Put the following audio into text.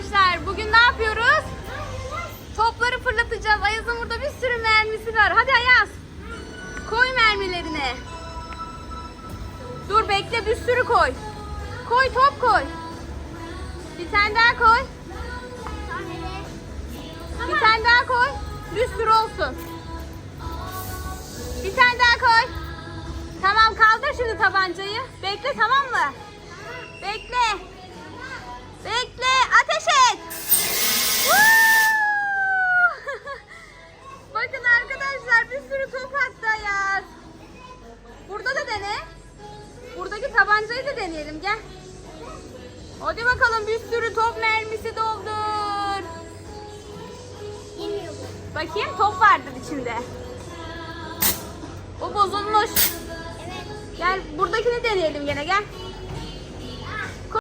arkadaşlar. Bugün ne yapıyoruz? Topları fırlatacağız. Ayaz'ın burada bir sürü mermisi var. Hadi Ayaz. Koy mermilerini. Dur bekle bir sürü koy. Koy top koy. Bir tane daha koy. Bir tane daha koy. Bir sürü olsun. Bir tane daha koy. Tamam kaldır şimdi tabancayı. Bekle tamam mı? Bekle. Sürü top attı Ayaz. Burada da dene. Buradaki tabancayı da deneyelim gel. Hadi bakalım bir sürü top mermisi doldur. Bakayım top vardır içinde. O bozulmuş. Evet. Gel buradakini deneyelim gene gel.